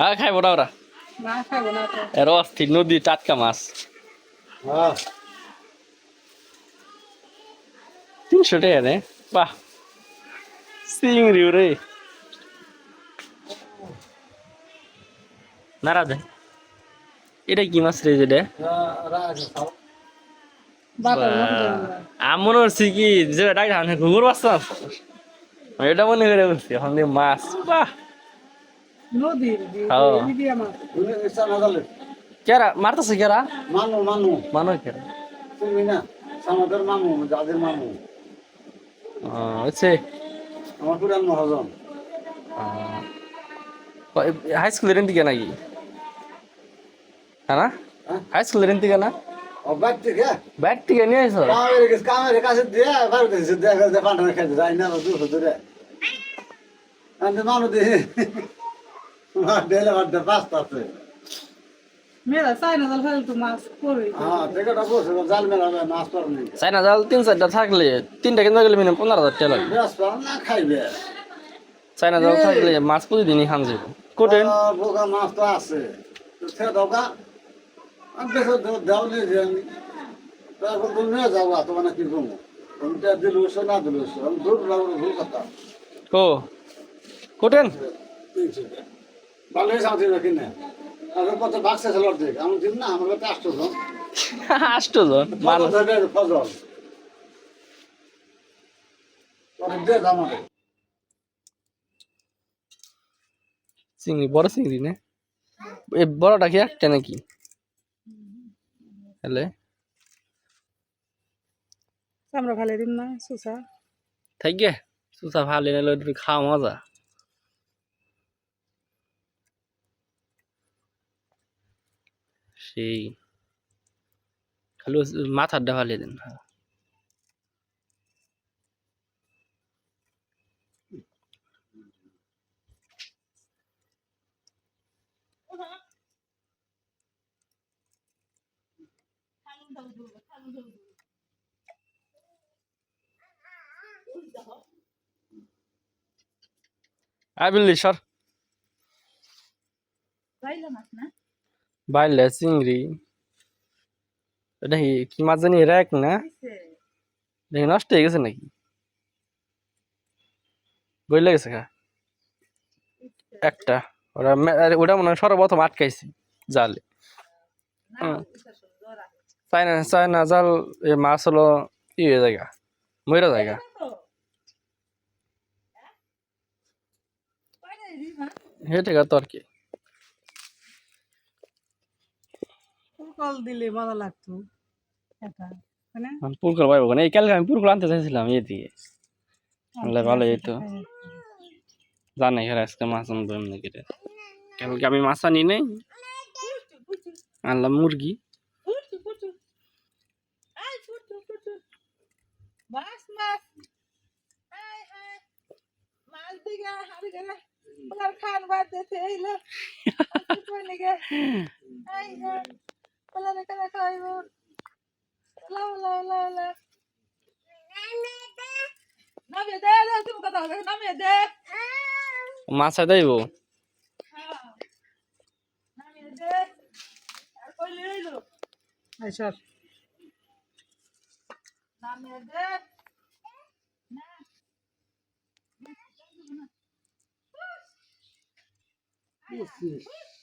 হ্যাঁ খাইবো না ওরা এর অস্থির নদী টাটকা মাছ। তিনশো টাকা রে বাহ। চিংড়ি রে। নারা দে। এটা কি মাছ রে যেটা? বাবা আমি মনে করছি কি যে ডাক্তার ঘুঘুর মাছ এটা মনে করে বলছি এখন দিয়ে মাছ। বাহ! আমার। কেরা? মারতেছে কেরা? মানু মানু। মানো কেরা তুমি না আমাদের মামু যাদের মামু। হচ্ছে? আমার পুরান মহাজন। হাই স্কুলের দিকে নাকি? হ্যাঁ হ্যাঁ? হাই স্কুলের দিকে না? বাইক থেকে? নিয়ে এসো কামের কাছে দিয়ে বার দিয়েছে দেখা যায় পান্ডা খেতে যাই না দূর। হতে রে আমি মানু দিয়ে ডেলে বাড়তে পাঁচটা আছে। হ্যাঁ টিকিটটা বসে জাল মেলা মাছ পার নেই। চাইনা জাল তিন চারটা থাকলে তিনটা কিনতে গেলে মিনিমাম পনেরো হাজার টাকা লাগবে। চাইনা জাল থাকলে মাছ প্রতিদিনই খান যাবে কোটেন মাছ তো আছে। আমি দেখো আমি। তারপর তুমি নিয়ে যাব তোমার কি করব তুমি তো দিল না দিল আমি দূর লাগল ভুল কথা। ও কোটেন? ভালোই সাথে রাখি না আর কত বাক্সা ছিল অর্ধেক আমি দিন না আমার কাছে আসতো তো আসতো তো মানুষ ফজল। তোর দে আমারে চিংড়ি বড় চিংড়ি না? বড়টা কি একটা নাকি? হলে আমরা ভালো দিন না সুসা। থাকি সুসা ভালো না লই খাওয়া মজা। সেই। খালি মাথার ভালো দিন। হ্যাঁ আই বিল্লি সর। বাইলে চিংড়ি। এটা কি কি মাছ জানি র্যাক না? দেখি নষ্ট হয়ে গেছে নাকি? বইলে গেছে খা একটা। ওরা ওটা মনে হয় সর্বপ্রথম আটকাইছি জালে। চায়না চায়না জাল এ মাছ হলো ই হয়ে জায়গা ময়রা জায়গা হেঁটে গা তোর কি। কল দিলে মজা লাগতো পুরকল পাইব না এই কালকে আমি পুরকল আনতে চাইছিলাম এই দিকে। আনলে ভালো হইতো জানাই হের আজকে মাছ আনব এমনি করে কালকে আমি মাছ আনি নাই। আনলাম মুরগি মাছ মাছ হাই হাই মাছ গেলে ওনার খান নিগে হাই হাই ওলা রে কেন খাইব। লাও লাও লাও লাও। নামে দে দে তুমি কথা হবে নামে দে। মাছ দেব? নামে আর কই লইলো আচ্ছা। নামে দে। Vocês.